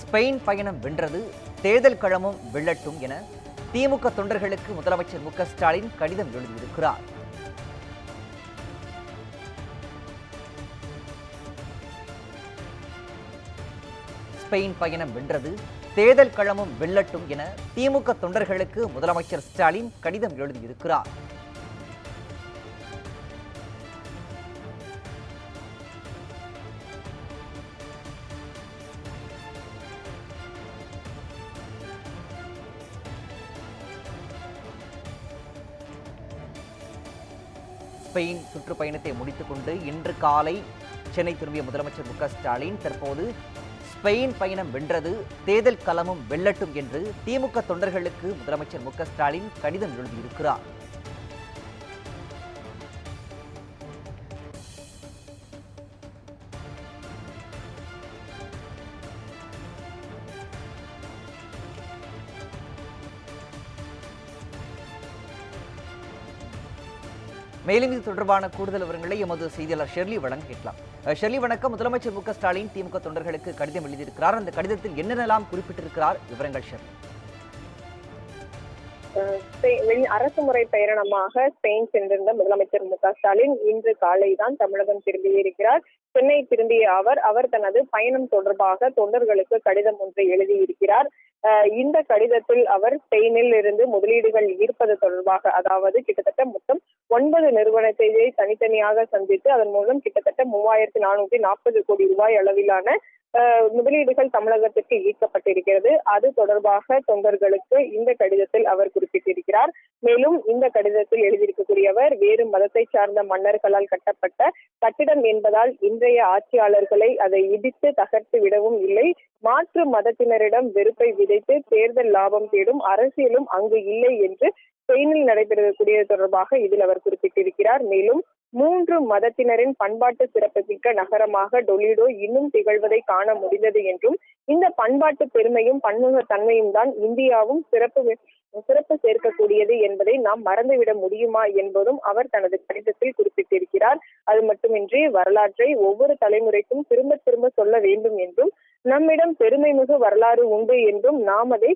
Spain பயணம் வென்றது தேர்தல் களமும் வெல்லட்டும் என திமுக தொண்டர்களுக்கு முதலமைச்சர் மு ஸ்டாலின் கடிதம் எழுதியிருக்கிறார். ஸ்பெயின் பயணம் வென்றது தேர்தல் களமும் வெல்லட்டும் என திமுக தொண்டர்களுக்கு முதலமைச்சர் ஸ்டாலின் கடிதம் எழுதியிருக்கிறார். ஸ்பெயின் சுற்றுப்பயணத்தை முடித்துக்கொண்டு இன்று காலை சென்னை திரும்பிய முதலமைச்சர் மு ஸ்டாலின் தற்போது ஸ்பெயின் பயணம் வென்றது தேர்தல் களமும் வெல்லட்டும் என்று திமுக தொண்டர்களுக்கு முதலமைச்சர் மு ஸ்டாலின் கடிதம் எழுதியிருக்கிறார். மேலும் இது தொடர்பான கூடுதல் விவரங்களை எமது செய்தியாளர் ஷெர்லி வழங்க கேட்கலாம். ஷெர்லி வணக்கம். முதலமைச்சர் மு ஸ்டாலின் திமுக தொண்டர்களுக்கு கடிதம் எழுதியிருக்கிறார். அந்த கடிதத்தில் என்னென்னலாம் குறிப்பிட்டிருக்கிறார்? விவரங்கள் ஷெர்லி. அரசு முறை பயணமாக ஸ்பெயின் சென்றிருந்த முதலமைச்சர் மு ஸ்டாலின் இன்று காலை தான் தமிழகம் திரும்பியிருக்கிறார். சென்னை திரும்பிய அவர் அவர் தனது பயணம் தொடர்பாக தொண்டர்களுக்கு கடிதம் ஒன்றை எழுதியிருக்கிறார். இந்த கடிதத்தில் அவர் ஸ்பெயினில் இருந்து முதலீடுகள் ஈர்ப்பது தொடர்பாக அதாவது கிட்டத்தட்ட மொத்தம் ஒன்பது நிறுவனத்தை தனித்தனியாக சந்தித்து அதன் மூலம் கிட்டத்தட்ட மூவாயிரத்தி நானூத்தி நாற்பது கோடி ரூபாய் அளவிலான முதலீடுகள் தமிழகத்திற்கு ஈர்க்கப்பட்டிருக்கிறது. அது தொடர்பாக தொண்டர்களுக்கு இந்த கடிதத்தில் அவர் குறிப்பிட்டிருக்கிறார். மேலும் இந்த கடிதத்தில் எழுதியிருக்கக்கூடியவர் வேறு மதத்தை சார்ந்த மன்னர்களால் கட்டப்பட்ட கட்டிடம் என்பதால் இன்றைய ஆட்சியாளர்களை அதை இடித்து தகர்த்து விடவும் இல்லை. மாற்று மதத்தினரிடம் வெறுப்பை விதைத்து தேர்தல் லாபம் தேடும் அரசியலும் அங்கு இல்லை என்று ஸ்பெயினில் நடைபெறக்கூடிய தொடர்பாக இதில் அவர் குறிப்பிட்டிருக்கிறார். மேலும் மூன்று மதத்தினரின் பண்பாட்டு சிறப்புமிக்க நகரமாக டொலிடோ இன்னும் திகழ்வதை காண முடிந்தது என்றும் இந்த பண்பாட்டு பெருமையும் பன்முகத்தன்மையும் தான் இந்தியாவும் சிறப்பு சிறப்பு சேர்க்கக்கூடியது என்பதை நாம் மறந்துவிட முடியுமா என்பதும் அவர் தனது கடிதத்தில் குறிப்பிட்டிருக்கிறார். அது மட்டுமின்றி வரலாற்றை ஒவ்வொரு தலைமுறைக்கும் திரும்ப திரும்ப சொல்ல வேண்டும் என்றும் நம்மிடம் பெருமை மிகு வரலாறு உண்டு என்றும் நாம் அதை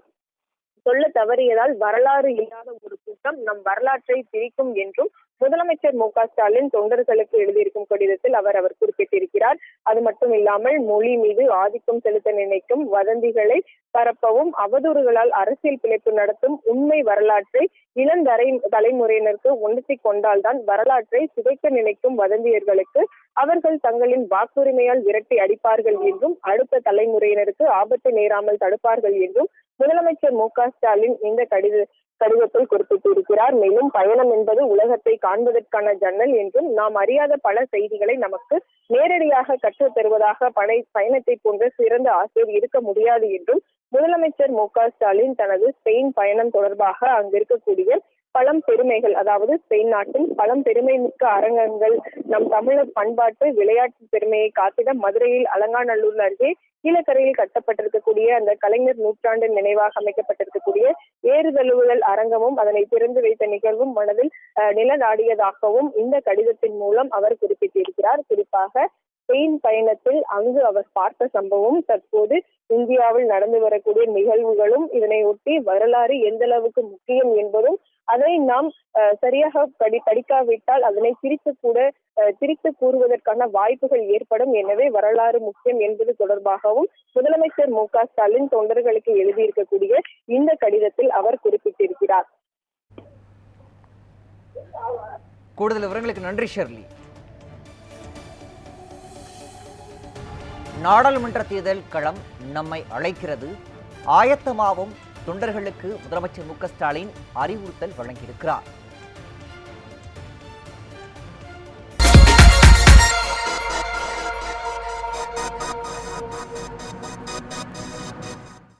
சொல்ல தவறியதால் வரலாறு இல்லாத ஒரு கூட்டம் நம் வரலாற்றை திரிக்கும் என்றும் முதலமைச்சர் மு க ஸ்டாலின் தொண்டர்களுக்கு எழுதியிருக்கும் கடிதத்தில் அவர் அவர் குறிப்பிட்டிருக்கிறார். அது மட்டும் இல்லாமல் மொழி மீது ஆதிக்கம் செலுத்த நினைக்கும் வதந்திகளை பரப்பவும் அவதூறுகளால் அரசியல் பிழைப்பு நடத்தும் உண்மை வரலாற்றை இளந்தரை தலைமுறையினருக்கு உணர்த்தி கொண்டால்தான் வரலாற்றை சிதைக்க நினைக்கும் வதந்தியர்களுக்கு அவர்கள் தங்களின் வாக்குரிமையால் விரட்டி அடிப்பார்கள் என்றும் அடுத்த தலைமுறையினருக்கு ஆபத்து நேராமல் தடுப்பார்கள் என்றும் முதலமைச்சர் மு க ஸ்டாலின் இந்த கடித கடிதத்தில் குறிப்பிட்டிருக்கிறார். மேலும் பயணம் என்பது உலகத்தை காண்பதற்கான ஜன்னல் என்றும் நாம் அறியாத பல செய்திகளை நமக்கு நேரடியாக கற்றுத் தருவதாக படை பயணத்தை போன்ற சிறந்த ஆசிரியர் இருக்க முடியாது என்றும் முதலமைச்சர் மு ஸ்டாலின் தனது ஸ்பெயின் பயணம் தொடர்பாக அங்கிருக்கக்கூடிய பழம் பெருமைகள் அதாவது ஸ்பெயின் நாட்டின் பழம் பெருமை மிக்க அரங்கங்கள் நம் தமிழர் பண்பாட்டு விளையாட்டு பெருமையை காத்திட மதுரையில் அலங்காநல்லூர் அருகே கீழக்கரையில் கட்டப்பட்டிருக்கக்கூடிய அந்த கலைஞர் நூற்றாண்டு நினைவாக அமைக்கப்பட்டிருக்கக்கூடிய ஏறுதழுவுதல் அரங்கமும் அதனை திறந்து வைத்த நிகழ்வும் மனதில் அஹ், இந்த கடிதத்தின் மூலம் அவர் குறிப்பிட்டிருக்கிறார். குறிப்பாக ஸ்பெயின் பயணத்தில் அங்கு அவர் பார்த்த சம்பவம் தற்போது இந்தியாவில் நடந்து வரக்கூடிய நிகழ்வுகளும் இதனை ஒட்டி வரலாறு எந்த அளவுக்கு முக்கியம் என்பதும் அதை நாம் சரியாக படி படிக்காவிட்டால் அதனை திரித்து கூட திரித்து கூறுவதற்கான வாய்ப்புகள் ஏற்படும். எனவே வரலாறு முக்கியம் என்பது தொடர்பாகவும் முதலமைச்சர் மு க ஸ்டாலின் தொண்டர்களுக்கு எழுதியிருக்கக்கூடிய இந்த கடிதத்தில் அவர் குறிப்பிட்டிருக்கிறார். கூடுதல் விவரங்களுக்கு நன்றி ஷெர்லி. நாடாளுமன்ற தேர்தல் களம் நம்மை அழைக்கிறது. ஆயத்தமாவும் தொண்டர்களுக்கு முதலமைச்சர் மு க ஸ்டாலின் அறிவுறுத்தல் வழங்கியிருக்கிறார்.